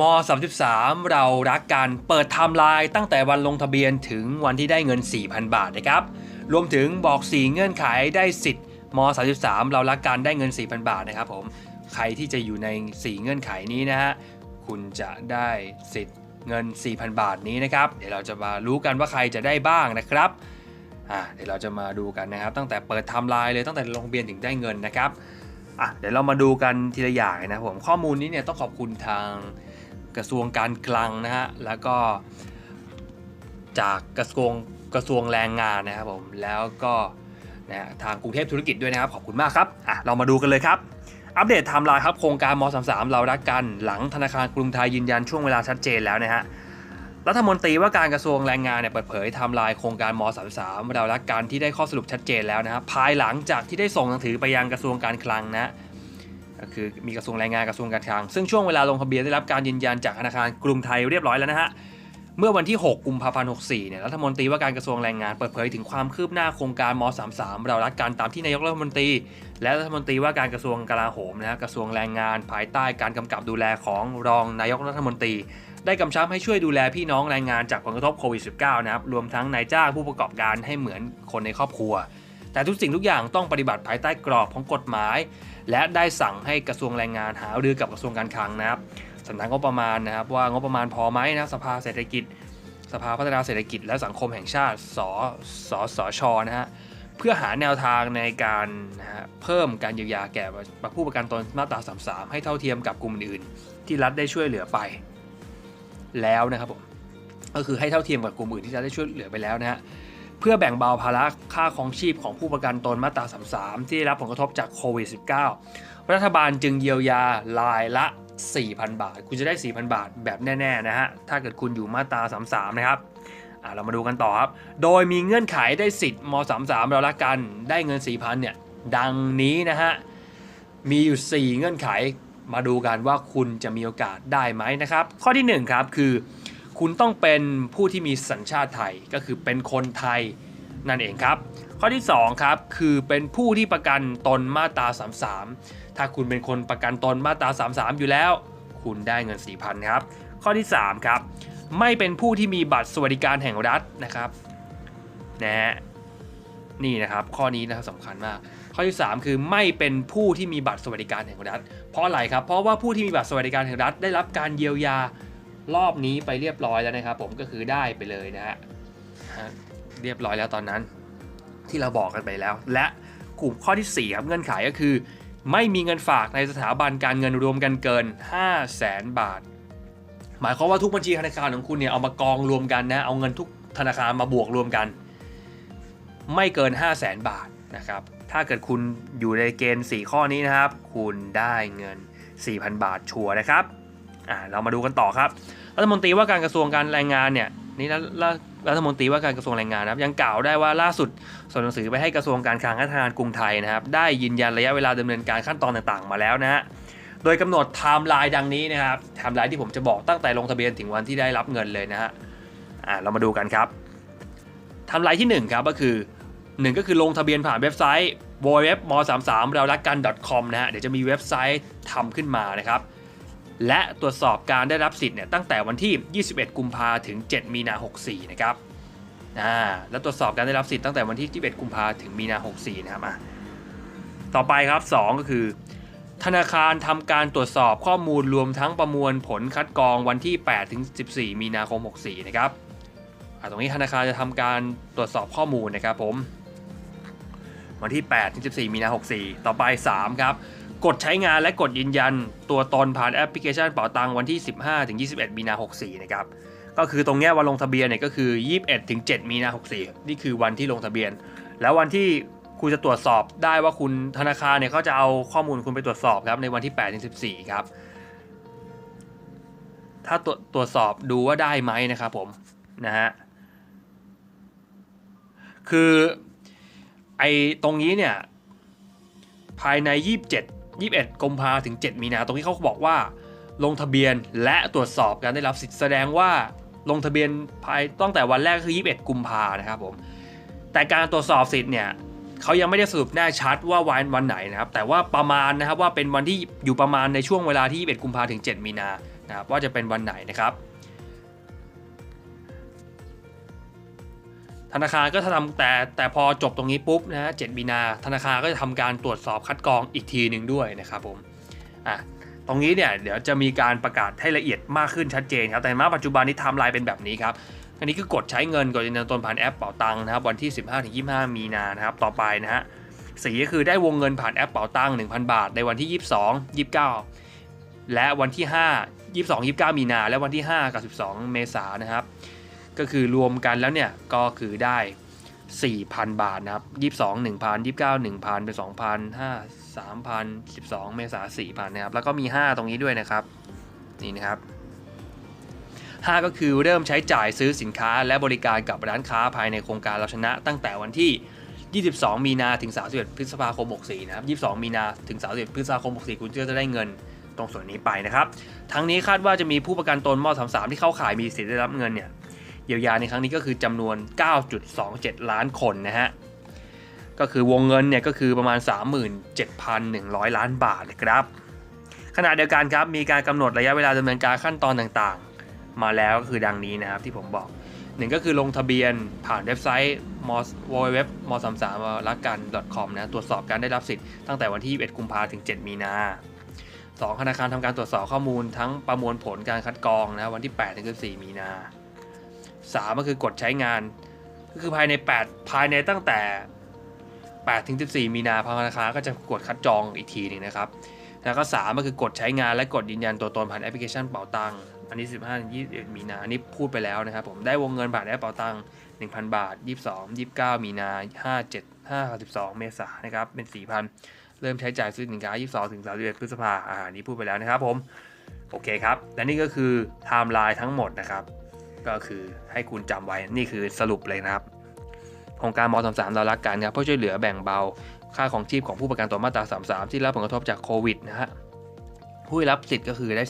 ม33 เรารักกันเปิดไทม์ไลน์ตั้งแต่วันลงทะเบียนถึงวันที่ได้เงิน 4,000 บาทนะครับ รวมถึงบอก 4 เงื่อนไขได้สิทธิ์ม33 เรารักกันได้เงิน 4,000 บาทนะครับผม ใครที่จะอยู่ใน 4 เงื่อนไขนี้นะฮะ คุณจะได้สิทธิ์เงิน 4,000 บาทนี้นะครับ เดี๋ยวเราจะมารู้กันว่าใครจะได้บ้างนะครับ อ่าเดี๋ยวเราจะมาดูกันนะครับ ตั้งแต่เปิดไทม์ไลน์เลยตั้งแต่ลงทะเบียนถึงได้เงินนะครับ อะเดี๋ยวเรามาดูกันทีละอย่างนะผม ข้อมูลนี้เนี่ยต้องขอบคุณทาง กระทรวงการคลังนะฮะแล้วก็จากกระทรวงกระทรวงแรงงานนะครับผมแล้วก็นะทางกรุงเทพธุรกิจด้วยนะครับขอบคุณมากครับอะเรามาดูกันเลยครับ อัปเดตไทม์ไลน์ครับโครงการม 33 เรารักกันหลังธนาคารกรุงไทยยืนยันช่วงเวลาชัดเจนแล้วนะฮะรัฐมนตรีว่าการกระทรวงแรงงานเนี่ยเปิดเผยไทม์ไลน์โครงการม 33 เรารักกันที่ได้ข้อสรุปชัดเจนแล้วนะครับภายหลังจากที่ได้ส่งหนังสือไปยังกระทรวงการคลังนะ ก็คือมีกระทรวงแรงงานกระทรวงการคลัง ซึ่งช่วงเวลาลงทะเบียนได้รับการยืนยันจากธนาคารกรุงไทยเรียบร้อยแล้วนะฮะเมื่อวันที่ 6 กุมภาพันธ์ 64 เนี่ย รัฐมนตรีว่าการกระทรวงแรงงานเปิดเผยถึงความคืบหน้าโครงการม 33 เรารักกันตามที่นายกรัฐมนตรี และรัฐมนตรีว่าการกระทรวงกลาโหมนะฮะกระทรวงแรงงาน ภายใต้การกำกับดูแลของรองนายกรัฐมนตรี ได้กำชับให้ช่วยดูแลพี่น้องแรงงานจากผลกระทบโควิด -19 นะครับ รวมทั้งนายจ้างผู้ประกอบการให้เหมือนคนในครอบครัว แต่ทุกสิ่งทุกอย่างต้องปฏิบัติภายใต้กรอบของกฎหมาย และได้สั่งให้กระทรวงแรงงานหารือกับกระทรวงการคลังนะครับสำนักงบประมาณนะครับว่างบประมาณพอไหมนะสภาเศรษฐกิจ สภาพัฒนาเศรษฐกิจ และสังคมแห่งชาติสสสชนะฮะเพื่อหาแนวทางในการนะฮะเพิ่มการเยียวยาแก่ผู้ประกันตนมาตรา 33 ให้เท่าเทียมกับกลุ่มอื่นๆที่รัฐได้ช่วยเหลือไป แล้วนะครับผมก็คือให้เท่าเทียมกับกลุ่มอื่นที่รัฐได้ช่วยเหลือไปแล้วนะฮะ พื่อแบ่งเบาภาระค่าของชีพของผู้ประกันตนมาตรา33 ที่ได้รับผลกระทบจากโควิด -19 รัฐบาลจึงเยียวยารายละ 4,000 บาท คุณจะได้ 4,000 บาทแบบแน่ๆนะฮะ ถ้าเกิดคุณอยู่มาตรา33 นะครับอะเรามาดูกันต่อครับ โดยมีเงื่อนไขได้สิทธิ์ม 33 เราละกันได้เงิน 4,000 เนี่ย ดังนี้นะฮะ มีอยู่ 4 เงื่อนไข มาดูกันว่าคุณจะมีโอกาสได้ไหมนะครับ ข้อทีหนึ่1 ครับคือ คุณต้องเป็นผู้ที่มีสัญชาติไทยก็คือเป็นคนไทยนั่นเองครับ ข้อที่2ครับคือเป็นผู้ที่ประกันตนมาตรา 33 ถ้าคุณเป็นคนประกันตนมาตรา 33 อยู่แล้ว คุณได้เงิน 4,000ครับ ข้อที่3ครับไม่เป็นผู้ที่มีบัตรสวัสดิการแห่งรัฐนะครับนะฮะนี่นะครับข้อนี้นะครับสำคัญมาก ข้อที่ 3 คือไม่เป็นผู้ที่มีบัตรสวัสดิการแห่งรัฐ เพราะอะไรครับเพราะว่าผู้ที่มีบัตรสวัสดิการแห่งรัฐได้รับการเยียวยา รอบนี้ไปเรียบร้อยแล้วนะครับ ผมก็คือได้ไปเลยนะฮะเรียบร้อยแล้วตอนนั้น ที่เราบอกกันไปแล้ว และกลุ่มข้อที่ 4 ครับเงื่อนไขก็คือ ไม่มีเงินฝากในสถาบันการเงินรวมกันเกิน 5 0 0แสนบาท หมายความว่าทุกบัญชีธนาคารของคุณเนี่ยเอามากองรวมกันนะเอาเงินทุกธนาคารมาบวกรวมกัน ไม่เกิน 5 0 0แสนบาทนะครับถ้าเกิดคุณอยู่ในเกณฑ์ 4 ข้อนี้นะครับ คุณได้เงิน 4,000 บาทชัวร์นะครับ อ่าเรามาดูกันต่อครับ รัฐมนตรีว่าการกระทรวงการแรงงานเนี่ยนี่รัฐรัฐรัฐมนตรีว่าการกระทรวงแรงงานนะครับยังกล่าวได้ว่าล่าสุดส่งหนังสือไปให้กระทรวงการคลังและธนาคารกรุงไทยนะครับ ได้ยืนยันระยะเวลาดำเนินการขั้นตอนต่างๆ มาแล้วนะฮะโดยกำหนดไทม์ไลน์ดังนี้นะครับไทม์ไลน์ที่ผมจะบอกตั้งแต่ลงทะเบียนถึงวันที่ได้รับเงินเลยนะฮะอ่าเรามาดูกันครับไทม์ไลน์ที่ 1 ครับก็คือ 1 ก็คือลงทะเบียนผ่านเว็บไซต์ www.m33 เรารักกัน .com นะฮะเดี๋ยวจะมีเว็บไซต์ทำขึ้นมานะครับ และตรวจสอบการได้รับสิทธิ์เนี่ยตั้งแต่วันที่ 21 กุมภาถึง 7 มีนา 64 นะครับอ่าแล้วตรวจสอบการได้รับสิทธิ์ตั้งแต่วันที่ 21 กุมภาถึงมีนา 64 นะครับอะต่อไปครับ 2 ก็คือ ธนาคารทำการตรวจสอบข้อมูลรวมทั้งประมวลผลคัดกรองวันที่ 8 ถึง 14 มีนาคม 64 นะครับตรงนี้ธนาคารจะทำการตรวจสอบข้อมูลนะครับผม วันที่ 8 ถึง 14 มีนา 64 ต่อไป 3 ครับ กดใช้งานและกดยืนยันตัวตนผ่านแอปพลิเคชันเป๋าตังวันที่ 15ถึง21 มีนา 64 นะครับ ก็คือตรงนี้วันลงทะเบียนเนี่ยก็คือ 21ถึง7มีนา 64 นี่คือวันที่ลงทะเบียน แล้ววันที่คุณจะตรวจสอบได้ว่าคุณธนาคารเนี่ยเขาจะเอาข้อมูลคุณไปตรวจสอบครับในวันที่8ถึง14 ครับ ถ้าตรวจตรวจสอบดูว่าได้ไหมนะครับผมนะฮะคือไอ้ตรงนี้เนี่ยภายใน 27 21กุมภาถึง 7 มีนาตรงนี้เขาบอกว่า ลงทะเบียนและตรวจสอบการได้รับสิทธิ์แสดงว่าลงทะเบียนภายตั้งแต่วันแรกคือ 21 กุมภานะครับผมแต่การตรวจสอบสิทธิ์เนี่ยเขายังไม่ได้สรุปแน่ชัดว่าวันวันไหนนะครับ แต่ว่าประมาณนะครับว่าเป็นวันที่อยู่ประมาณในช่วงเวลาที่ 21 กุมภาถึง 7 มีนานะครับว่าจะเป็นวันไหนนะครับ ธนาคารก็ทำแต่แต่พอจบตรงนี้ปุ๊บนะฮะ7มีนาธนาคารก็จะทำการตรวจสอบคัดกรองอีกทีหนึ่งด้วยนะครับผมอะตรงนี้เนี่ยเดี๋ยวจะมีการประกาศให้ละเอียดมากขึ้นชัดเจนครับ แต่ณปัจจุบันนี้ไทม์ไลน์เป็นแบบนี้ครับ อันนี้คือกดใช้เงินกดยืนยันตนผ่านแอปเป๋าตังค์นะครับวันที่ 15-25 มีนานะครับต่อไปนะฮะสีก็คือได้วงเงินผ่านแอปเป๋าตังค์1,000 บาท ในวันที่ 22 29 และวันที่ 5 22 29 มีนา และวันที่ 5 กับ 12 เมษายนนะครับ ก็คือรวมกันแล้วเนี่ยก็คือได้ 4,000 บาทนะครับ22 1,000 29 1,000 เป็น2,000 5 3,000 12 เมษา4,000นะครับแล้วก็มี 5 ตรงนี้ด้วยนะครับนี่นะครับ 5 ก็คือเริ่มใช้จ่ายซื้อสินค้าและบริการกับร้านค้าภายในโครงการเราชนะ ตั้งแต่วันที่ 22 มีนาถึง 31 พฤษภาคม 64 นะครับ 22 มีนาถึง 31 พฤษภาคม 64 คุณก็จะได้เงินตรงส่วนนี้ไปนะครับ ทั้งนี้คาดว่าจะมีผู้ประกันตนม .33 ที่เข้าข่ายมีสิทธิ์ได้รับเงินเนี่ย เยียวยาในครั้งนี้ก็คือจำนวน 9.27 ล้านคนนะฮะ ก็คือวงเงินเนี่ยก็คือประมาณ 37,100 ล้านบาทเลยครับ ขณะเดียวกันครับมีการกำหนดระยะเวลาดำเนินการขั้นตอนต่างๆ มาแล้วก็คือดังนี้นะครับที่ผมบอกหนึ่งก็คือลงทะเบียนผ่านเว็บไซต์ m o s w w m o 3 3รักกัน .com นะตรวจสอบการได้รับสิทธิ์ตั้งแต่วันที่21กุมภาถึง 7 มีนา 2. ธนาคารทำการตรวจสอบข้อมูลทั้งประมวลผลการคัดกรองนะวันที่8ถึง14มีนา 3 ก็คือกดใช้งาน ก็คือภายใน 8 ภายในตั้งแต่ 8 ถึง 14 มีนาทางธนาคก็จะกดคัดจองอีกทีหนึงนะครับ แล้วก็ 3 ก็คือกดใช้งานและกดยืนยันตัวตนผ่านแอปพลิเคชันเป๋าตังค์อันนี้ 15 21 มีนา อันนี้พูดไปแล้วนะครับผมได้วงเงินผ่านแอปเป๋าตังค์1,000 บาท 22 29 มีนา 57 5 12 เมษายนนะครับเป็น 4,000 เริ่มใช้จ่ายซื้อสินค้า 22ถึง31พฤษภาอ่านี้พูดไปแล้วนะครับผมโอเคครับ และนี่ก็คือไทม์ไลน์ทั้งหมดนะครับ ก็คือให้คุณจำไว้นี่คือสรุปเลยนะครับโครงการม33เรารักกันครับเพื่อช่วยเหลือแบ่งเบาค่าของชีพของผู้ประกันตัวมาตรา33ที่รับผลกระทบจากโควิดนะฮะผู้รับสิทธิ์ก็คือได้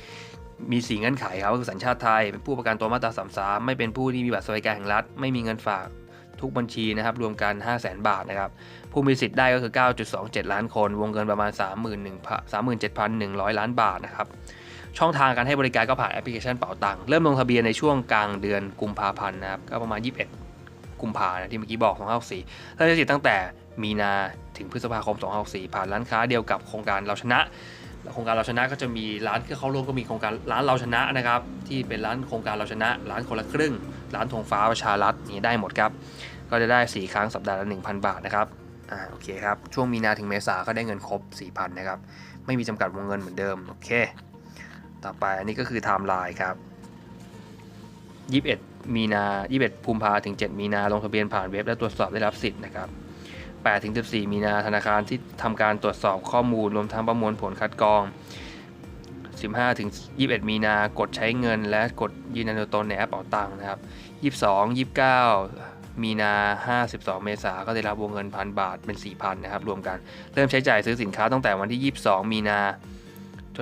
4,000มี4เงื่อนไขครับก็คือสัญชาติไทยเป็นผู้ประกันตัวมาตรา33ไม่เป็นผู้ที่มีบัตรสวัสดิการแห่งรัฐ ไม่มีเงินฝากทุกบัญชีนะครับรวมกัน 500,000บาทนะครับผู้มีสิทธิ์ได้ก็คือ 9.27 ล้านคน วงเงินประมาณ37,100 ล้านบาทนะครับ ช่องทางการให้บริการก็ผ่านแอปพลิเคชันเป๋าตังค์เริ่มลงทะเบียนในช่วงกลางเดือนกุมภาพันธ์นะครับก็ประมาณ 21 กุมภานะที่เมื่อกี้บอก2564เริ่มใช้สิทธิ์ตั้งแต่มีนาถึงพฤษภาคม2564ผ่านร้านค้าเดียวกับโครงการเราชนะโครงการเราชนะก็จะมีร้านที่เขาร่วมก็มีโครงการร้านเราชนะนะครับที่เป็นร้านโครงการเราชนะ ร้านคนละครึ่ง ร้านธงฟ้าประชารัฐนี่ได้หมดครับก็จะได้ 4 ครั้งสัปดาห์ละ 1,000 บาทนะครับอ่าโอเคครับช่วงมีนาถึงเมษาก็ได้เงินครบ 4,000 นะครับ ไม่มีจำกัดวงเงินเหมือนเดิม โอเค ต่อไปอันนี้ก็คือไทม์ไลน์ครับ 21 มีนา 21กุมภาถึง 7 มีนาลงทะเบียนผ่านเว็บและตรวจสอบได้รับสิทธิ์นะครับ8ถึง14 มีนาธนาคารที่ทำการตรวจสอบข้อมูลรวมทั้งประมวลผลคัดกรอง 15ถึง21 มีนากดใช้เงิน และกดยืนยันตัวตนในแอปเป๋าตังค์นะครับ 22 29มีนา 52 เมษาก็ได้รับวงเงินพันบาทเป็น 4,000 นะครับ รวมกัน เริ่มใช้จ่ายซื้อสินค้าตั้งแต่วันที่ 22 มีนา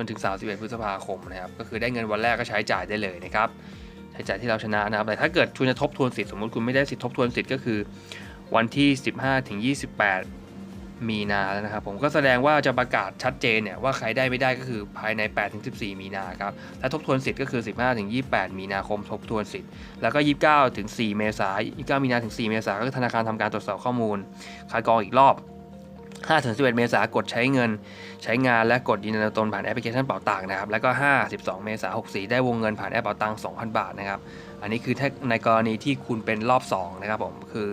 นถึง 31 พฤษภาคมนะครับก็คือได้เงินวันแรกก็ใช้จ่ายได้เลยนะครับใช้จ่ายที่เราชนะนะครับแต่ถ้าเกิดคุณจะทบทวนสิทธิ์สมมติคุณไม่ได้สิทธิ์ทบทวนสิทธิ์ก็คือ วันที่ 15ถึง28 มีนาแล้วนะครับ ผมก็แสดงว่าจะประกาศชัดเจนเนี่ยว่าใครได้ไม่ได้ก็คือภายใน8ถึง14 มีนาครับและทบทวนสิทธิ์ก็คือ 15ถึง28 มีนาคมทบทวนสิทธิ์แล้วก็29ถึง4เมษายน29 มีนาถึง 4 เมษายนก็ธนาคารทำการตรวจสอบข้อมูลคัดกรองอีกรอบ 5ถึง11 เมษายนกดใช้เงิน ใช้งานและกดยืนยันตนผ่านแอปพลิเคชันเป๋าตังค์นะครับแล้วก็5 12 เมษายน64 ได้วงเงินผ่านแอปเป๋าตังค์2,000 บาทนะครับอันนี้คือถ้าในกรณีที่คุณเป็นรอบ2นะครับผมคือ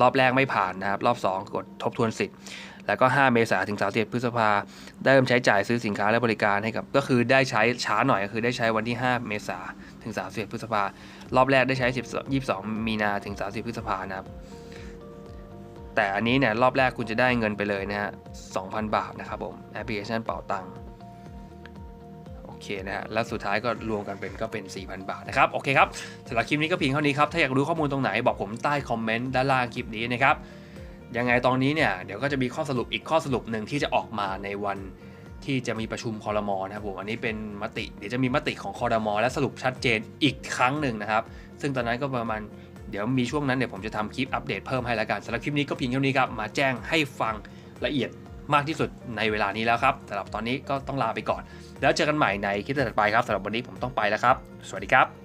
รอบแรกไม่ผ่านนะครับรอบ 2 กดทบทวนสิทธิ์ แล้วก็ 5 เมษายนถึง31พฤษภาได้เริ่มใช้จ่ายซื้อสินค้าและบริการให้กับก็คือได้ใช้ช้าหน่อยก็คือได้ใช้วันที่ 5 เมษายนถึง31พฤษภารอบแรกได้ใช้10 22 มีนาถึง 30 พฤษภานะครับ แต่อันนี้เนี่ยรอบแรกคุณจะได้เงินไปเลยนะฮะ2,000 บาทนะครับผมแอปพลิเคชันเป๋าตังค์โอเคนะฮะแล้วสุดท้ายก็รวมกันเป็นก็เป็น 4,000 บาทนะครับ โอเคครับสำหรับคลิปนี้ก็เพียงเท่านี้ครับ ถ้าอยากรู้ข้อมูลตรงไหนบอกผมใต้คอมเมนต์ด้านล่างคลิปนี้นะครับ ยังไงตอนนี้เนี่ยเดี๋ยวก็จะมีข้อสรุปอีกข้อสรุปหนึ่งที่จะออกมาในวันที่จะมีประชุมคอรมอนะครับผมอันนี้เป็นมติ เดี๋ยวจะมีมติของคอรมอและสรุปชัดเจนอีกครั้งหนึ่งนะครับ ซึ่งตอนนั้นก็ประมาณ เดี๋ยวมีช่วงนั้นเดี๋ยวผมจะทำคลิปอัปเดตเพิ่มให้แล้วกันสำหรับคลิปนี้ก็เพียงเท่านี้ครับ มาแจ้งให้ฟังละเอียดมากที่สุดในเวลานี้แล้วครับสำหรับตอนนี้ก็ต้องลาไปก่อน แล้วเจอกันใหม่ในคลิปถัดไปครับสำหรับวันนี้ผมต้องไปแล้วครับ สวัสดีครับ